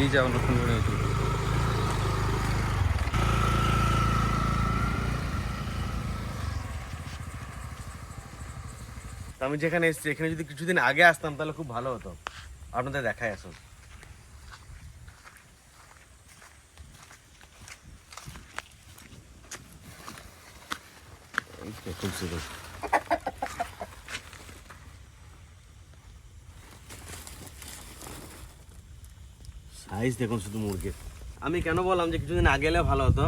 দিয়েছে আবার নতুন করে নতুন আমি যেখানে এসেছি, এখানে যদি কিছুদিন আগে আসতাম, তাহলে খুব ভালো হতো। আপনাদের দেখাই আসুন। এই তো সাইজ দেখুন শুধু মুরগির আমি কেন বললাম যে কিছুদিন আগে এলে ভালো হতো?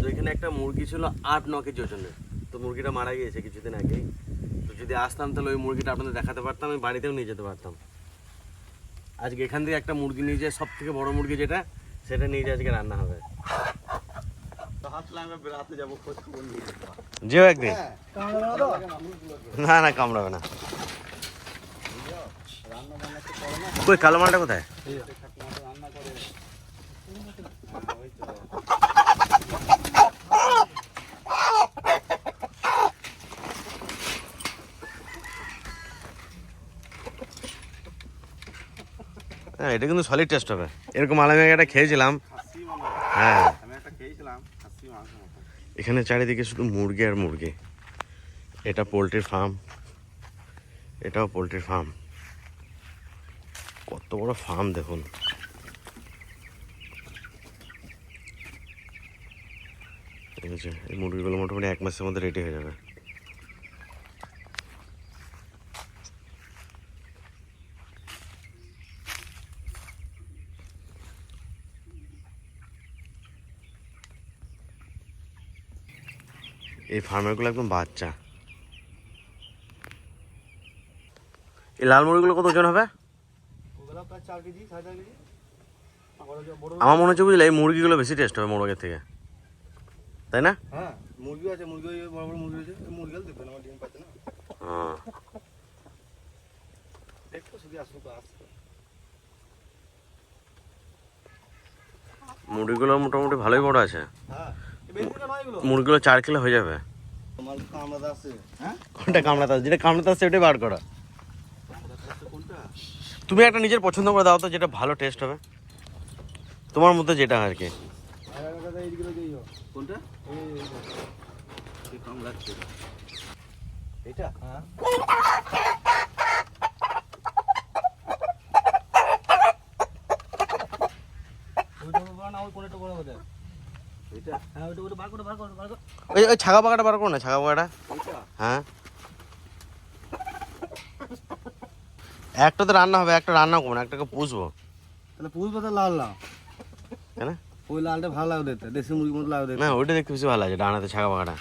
তো এখানে একটা মুরগি ছিল আট ন কেজি ওজনের। তো মুরগিটা মারা গিয়েছে কিছুদিন আগেই। তো যদি আসতাম তাহলে ওই মুরগিটা আপনাদের দেখাতে পারতাম আমি বাড়িতেও নিয়ে যেতে পারতাম। আজকে এখান থেকে একটা মুরগি নিয়ে যায় সব থেকে বড় মুরগি যেটা সেটা নিয়ে যায় আজকে রান্না হবে। যেও একদিন। না না কামড়াবে না। কই কালো মালটা কোথায়? হ্যাঁ এটা কিন্তু সলিড টেস্ট হবে। এরকম আলামে একটা খেয়েছিলাম। হ্যাঁ। এখানে চারিদিকে শুধু মুরগি আর মুরগি। এটা পোলট্রির ফার্ম এটাও পোলট্রির ফার্ম কত বড় ফার্ম দেখুন। ঠিক আছে, এই মুরগিগুলো মোটামুটি এক মাসের মধ্যে রেডি হয়ে যাবে। এই ফার্মেরগুলো একদম বাচ্চা। এই লাল মুরগিগুলো কত ওজন হবে? আমার মনে হচ্ছে বুঝলে এই মুরগিগুলো বেশি টেস্ট হবে মোরগের থেকে। তাই না? হ্যাঁ মুরগি আছে মুরগি বড় বড় মুরগি আছে। মুরগি দেখবেন আমার ডিম পাচ্ছে না। হ্যাঁ। দেখো শুধু আসুক আসবে মুরগিগুলো মোটামুটি ভালোই বড় আছে। হ্যাঁ। মুরগিগুলো চার কিলো হয়ে যাবে। কামড়া হ্যাঁ কোনটা কামড়াতে আছে যেটা কামড়াতে আছে ওটাই বার করা। তুমি একটা নিজের পছন্দ করে দাও তো যেটা ভালো টেস্ট হবে। তোমার মধ্যে যেটা আর কি। কোনটা? এই কামড়াচ্ছে এটা? ওইটা বড় না ওই কোনটা বড় হবে ওই ওই ছাগা পাকাটা বার করো না ছাগা পাকাটা। হ্যাঁ। একটা তো রান্না হবে একটা রান্না করব না একটাকে পুষবো। তাহলে পুষ পাতা লাল না? কেন ওই লালটা ভালো লাগে দেখতে দেশি মুরগির মতো লাগে দেখতে না ওইটা দেখতে বেশি ভালো লাগে ডানাতে ছাগা পাকাটা।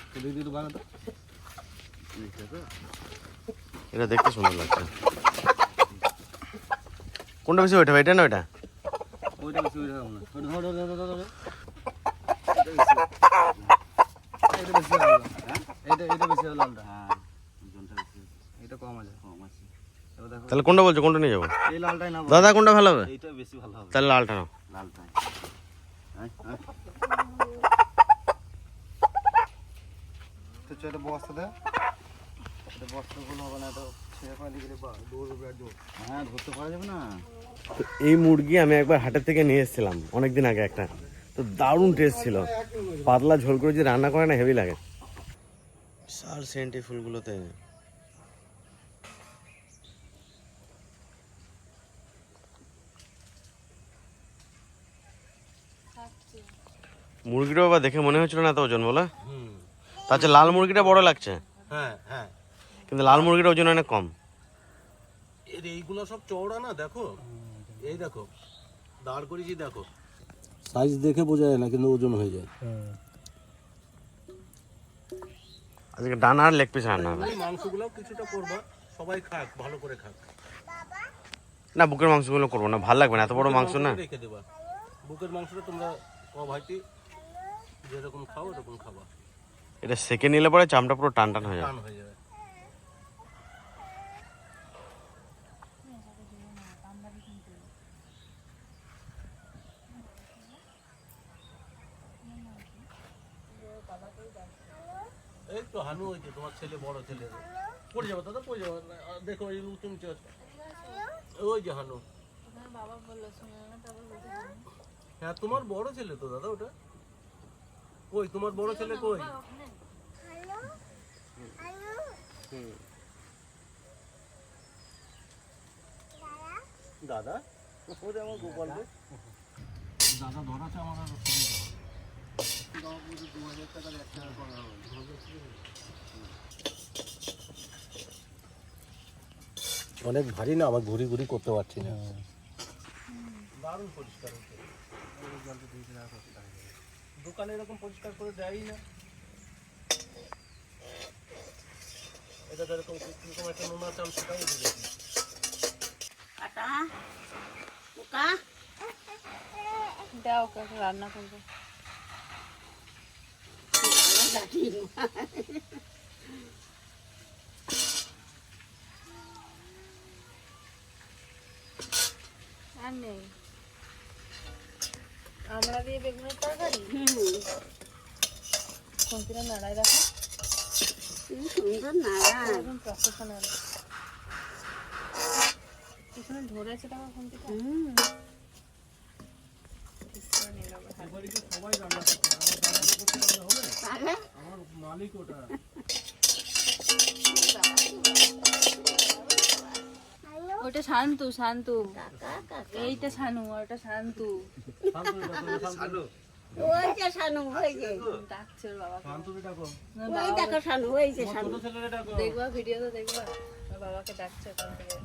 তো। এটা দেখতে সুন্দর লাগছে। কোনটা বেশি ওইটা এটা না ওইটা? ওইটা বেশি ওইটা তাহলে কোনটা বলছো? কোনটা নিয়ে যাব? দাদা, কোনটা ভালো হবে? তাহলে লালটা নাও। বস্তা দে এই মুরগি আমি একবার হাটের থেকে নিয়ে এসেছিলাম, অনেকদিন আগে একটা। তো দারুণ টেস্ট ছিল। পাতলা ঝোল করে যে রান্না করে না হেভি লাগে। বিশাল সেন্ট এই ফুলগুলোতে। মুরগিটা বাবা দেখে মনে হচ্ছিল না তো ওজন বলে? হুম। তার চেয়ে লাল মুরগিটা বড় লাগছে? হ্যাঁ হ্যাঁ। কিন্তু লাল মুরগিটা ওজন অনেক কম। এর এইগুলো সব চওড়া না দেখো? এই দেখো দাঁড় করেছি দেখো। সাইজ দেখে বোঝা যায় না কিন্তু ওজন হয়ে যায়। আজকে ডানা আর লেগ পিস রান্না হবে মাংসগুলো কিছুটা করবা সবাই খাক ভালো করে খাক। না বুকের মাংসগুলো করব না ভালো লাগবে না এত বড় মাংস না। রেখে দেবা। বুকের মাংসটা তোমরা ক ভাইটি যেরকম খাও এরকম খাবা। এটা সেকে নিলে পরে চামড়া পুরো টান টান হয়ে যাবে টান হয়ে যাবে এই তো হানু হয়েছে তোমার ছেলে, বড় ছেলে। পড়ে যাব দাদা, পড়ে যাব। দেখো এই উঁচু নিচে ওই যে হানু। হ্যাঁ তোমার বড় ছেলে তো দাদা ওটা। কই, তোমার বড় ছেলে কই? দাদা? ওটা আমার গোপাল দাদা ধরাছে আমার আর অনেক ভারী না আমার ঘুরি ঘুরি করতে পারছি না। দারুণ পরিষ্কার দোকানে এরকম পরিষ্কার করে দেয়ই না। এটা যেরকম কীরকম একটা নোনা চাল সেটাও উঠে কাটা পোকা দাও ওকে রান্না করব। আর নেই। আমরা দিয়ে বেগুনের তরকারি? কোনটিরা নাড়াই রাখো। কি সুন্দর নাড়া একদম প্রফেশনাল পিছনে ধরেছে টাকা কোনটিটা হুম সবাই রান্না আমার মালিক ওটা। ওটা শান্তু শান্তু। কাকা কাকা এইটা শানু ওটা শান্তু। শানু। ওই শানু যে ডাকছে ডাকো। না, ওই বাবা। দেখো শানু ওই যে শানু। ডাকো। দেখবা ভিডিও তো দেখবা। ওর বাবাকে ডাকছে ওখান থেকে।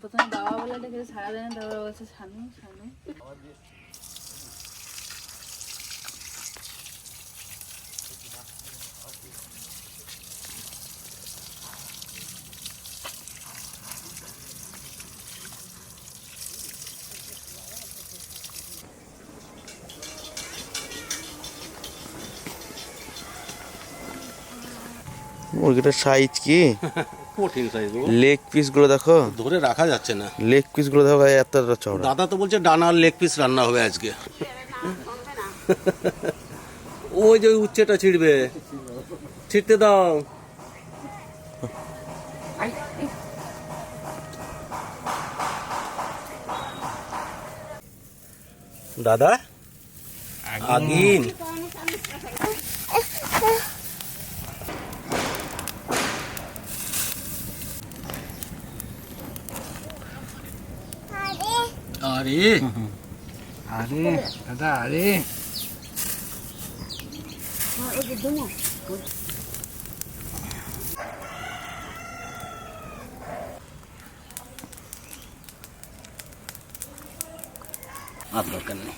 প্রথমে বাবা বলে ডেকেছে সারা দিন তারপরে বলছে শানু শানু। মুরগিটার সাইজ কি? কঠিন সাইজ লেগ পিসগুলো দেখো। ধরে রাখা যাচ্ছে না। লেগ পিসগুলো দেখো ভাই এত চওড়া। দাদা তো বলছে ডানার লেগ পিস রান্না হবে আজকে। ওই যে ওই উচ্ছেটা ছিড়বে। ছিড়তে দাও। দাদা? আগিন। আরে। আরে দাদা আরে। আর দরকার নেই।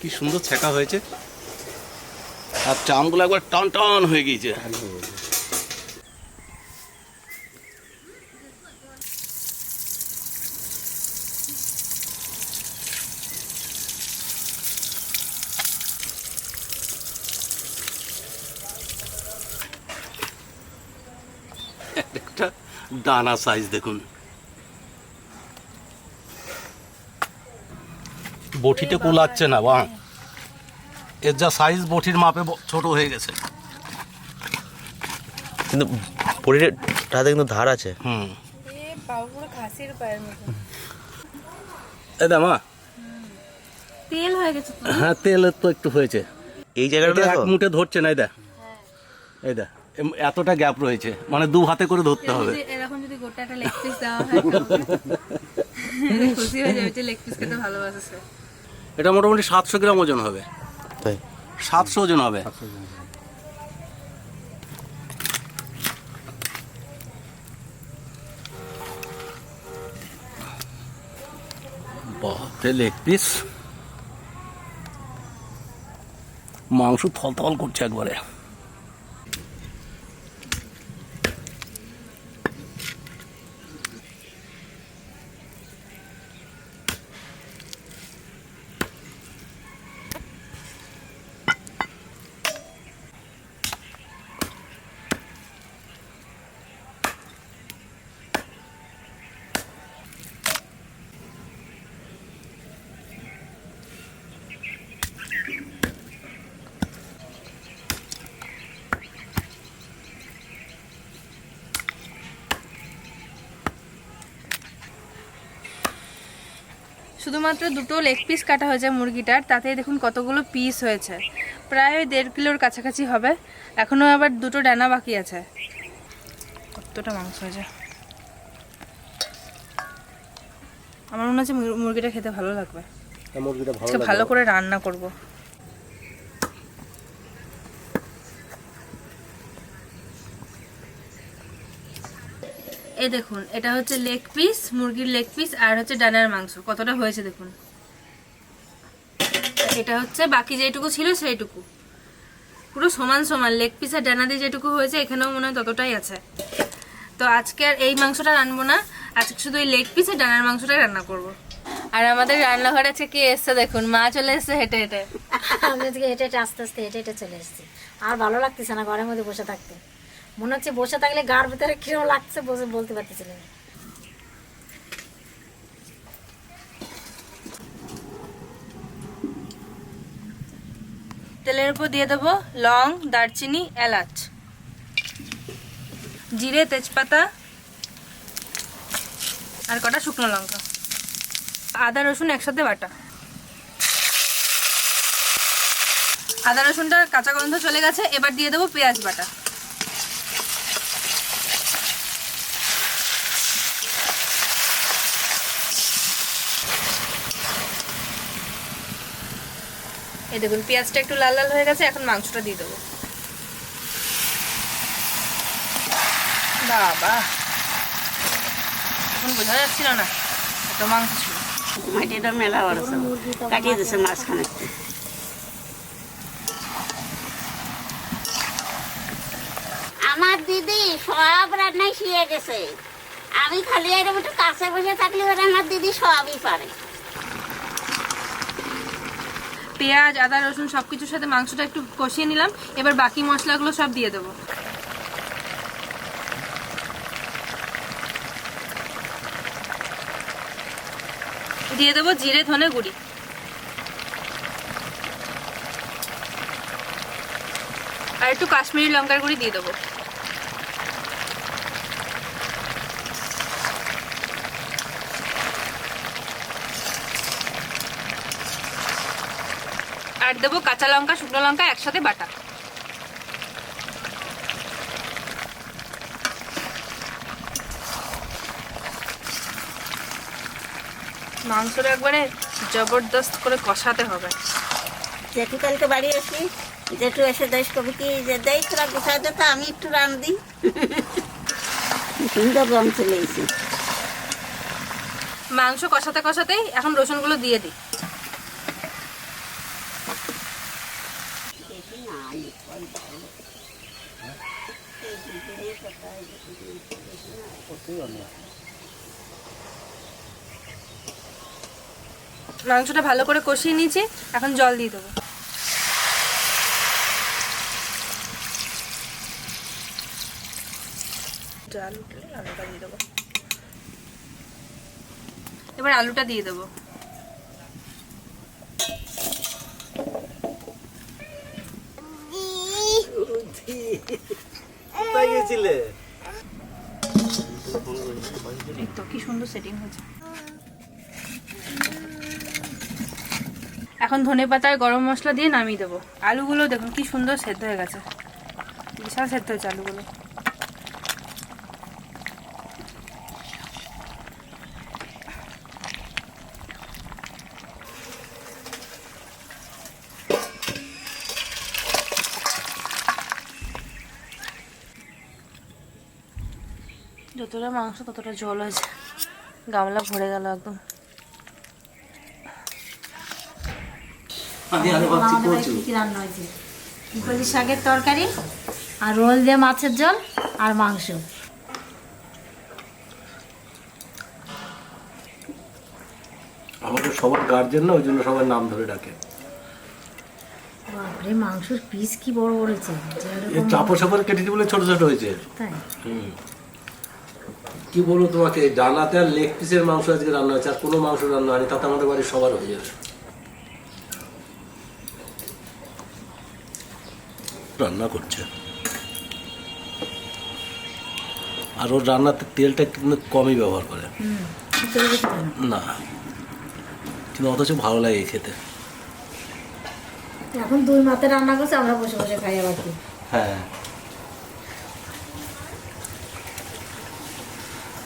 কি সুন্দর ছেঁকা হয়েছে। আর চামগুলো একবার টন টন হয়ে গিয়েছে একটা দানা সাইজ দেখুন। বটিতে কুলাচ্ছে না বা এর যা সাইজ বটির মাপে ছোট হয়ে গেছে। কিন্তু বডিটাতে কিন্তু ধার আছে। হুম। দামা। তেল হয়ে গেছে হ্যাঁ তেলের তো একটু হয়েছে। এই জায়গাটা এক দেখো। মুঠে ধরছে না এই দেখ। হ্যাঁ। এই দেখ এতটা গ্যাপ রয়েছে। মানে দু হাতে করে ধরতে হবে। গোটা একটা লেগ পিস দেওয়া হয় খুশি হয়ে যাবে যে লেগ পিস খেতে ভালোবাসে সে। এটা মোটামুটি সাতশো গ্রাম ওজন হবে। তাই? সাতশো ওজন হবে। বাপরে লেগ পিস মাংস থলথল করছে একবারে। শুধুমাত্র দুটো লেগ পিস কাটা হয়েছে মুরগিটার তাতে দেখুন কতগুলো পিস হয়েছে। প্রায় ওই দেড় কিলোর কাছাকাছি হবে। এখনও আবার দুটো ডানা বাকি আছে। কতটা মাংস হয়েছে। আমার মনে হচ্ছে মুরগিটা খেতে ভালো লাগবে। মুরগিটা ভালো ভালো করে রান্না করব। এই দেখুন, এটা হচ্ছে লেগ পিস মুরগির লেগ পিস আর হচ্ছে ডানার মাংস। কতটা হয়েছে দেখুন। এটা হচ্ছে বাকি যেটুকু ছিল সেইটুকু। পুরো সমান সমান লেগ পিস আর ডানা দিয়ে যেটুকু হয়েছে, এখানেও মনে হয় ততটাই আছে। তো আজকে আর এই মাংসটা রান্নবো না, আজকে শুধু এই লেগ পিস আর ডানার মাংসটাই রান্না করব। আর আমাদের রান্নাঘরে আছে কি এসছে দেখুন, মা চলে এসছে হেঁটে হেঁটে। আমি আজকে হেঁটে হেঁটে আস্তে আস্তে হেঁটে হেঁটে চলে এসেছি। আর ভালো লাগতেছে না ঘরের মধ্যে বসে থাকতে। মনে হচ্ছে বসে থাকলে গার ভিতরে কীরকম লাগছে বসে বলতে পারতেছিলাম না। তেলের উপর দিয়ে দেবো লং, দারচিনি, এলাচ। জিরে, তেজপাতা আর কটা শুকনো লঙ্কা। আদা, রসুন একসাথে বাটা। আদা, রসুনটা কাঁচা গন্ধ চলে গেছে, এবার দিয়ে দেবো পেঁয়াজ বাটা। এই দেখুন পেঁয়াজটা একটু লাল লাল হয়ে গেছে এখন মাংসটা দিয়ে দেবো। বাবা এখন বোঝা যাচ্ছিল না এত মাংস ছিল। মাটিটা মেলা বড় কাটিয়ে মাঝখানে। আমার দিদি সব রান্নাই শিখে গেছে। আমি খালি এরকম একটু কাছে বসে থাকলে ওরা আমার দিদি সবই পারে। পেঁয়াজ, আদা, রসুন সব কিছুর সাথে মাংসটা একটু কষিয়ে নিলাম। এবার বাকি মশলাগুলো সব দিয়ে দেবো। দিয়ে দেবো জিরে, ধনে গুঁড়ি। আর একটু কাশ্মীরি লঙ্কার গুঁড়ি দিয়ে দেবো। আর দেবো কাঁচা লঙ্কা শুকনো লঙ্কা একসাথে বাটা। মাংসটা একবারে জবরদস্ত করে কষাতে হবে। জেঠু কালকে বাড়ি আসি জেঠু এসে দেশ কবি কি যে দেই তোরা গুছাই দে তো আমি একটু রান দিই। সুন্দর রং চলে মাংস কষাতে কষাতেই এখন রসুনগুলো দিয়ে দিই। মাংসটা ভালো করে কষিয়ে নিয়েছি, এখন জল দিয়ে দেবো। আলুটা দিয়ে দেবো। এবার আলুটা দিয়ে দেবো। গেছিলে? তো কি সুন্দর সেটিং হয়েছে। এখন ধনে পাতায় গরম মশলা দিয়ে নামিয়ে দেবো। আলুগুলো দেখুন কি সুন্দর সেদ্ধ হয়ে গেছে। বিশাল সেদ্ধ হয়েছে আলুগুলো। যতটা মাংস ততটা জল হয়েছে গামলা ভরে গেল একদম। শাকের তরকারি আর রোল দিয়ে মাছের ঝোল আর মাংস। আমাদের সবার গার্জেন না ওই জন্য সবার নাম ধরে ডাকে। বাপরে মাংসের পিস কি বড় বড় হয়েছে? চাপড় কেটেছি বলে ছোট ছোট হয়েছে। তাই? কি বলব তোমাকে? ডানাতে আর লেগ পিসের মাংস আজকে রান্না হয়েছে আর কোনো মাংস রান্না হয়নি তাতে আমাদের বাড়ির সবার হয়ে যাবে। রান্না করছে। আর ওর রান্নাতে তেলটা কিন্তু কমই ব্যবহার করে। না। কিন্তু অথচ ভালো লাগে খেতে। এখন দুই মাতে রান্না করছে আমরা বসে বসে খাই আবার কি। হ্যাঁ।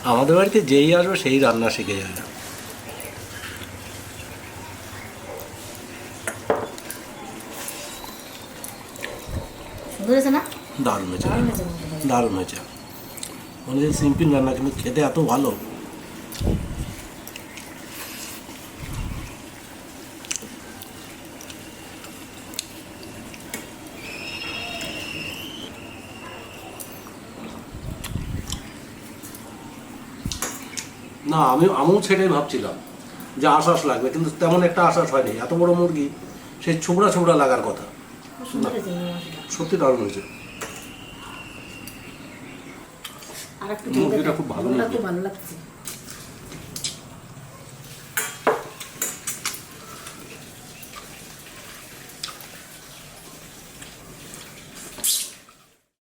আমাদের বাড়িতে যেই আসবে সেই রান্না শিখে যাবে। দারুণ হয়েছে। দারুণ হয়েছে। মশলা। দারুণ হয়েছে। মানে সিম্পল রান্না কিন্তু খেতে এত ভালো। না আমি আমিও সেটাই ভাবছিলাম যে আশ্বাস লাগবে কিন্তু তেমন একটা আশ্বাস হয়নি। এত বড় মুরগি সেই ছোবড়া ছোবড়া লাগার কথা। সত্যি দারুণ হয়েছে। মুরগিটা খুব ভালো খুব ভালো লাগছে।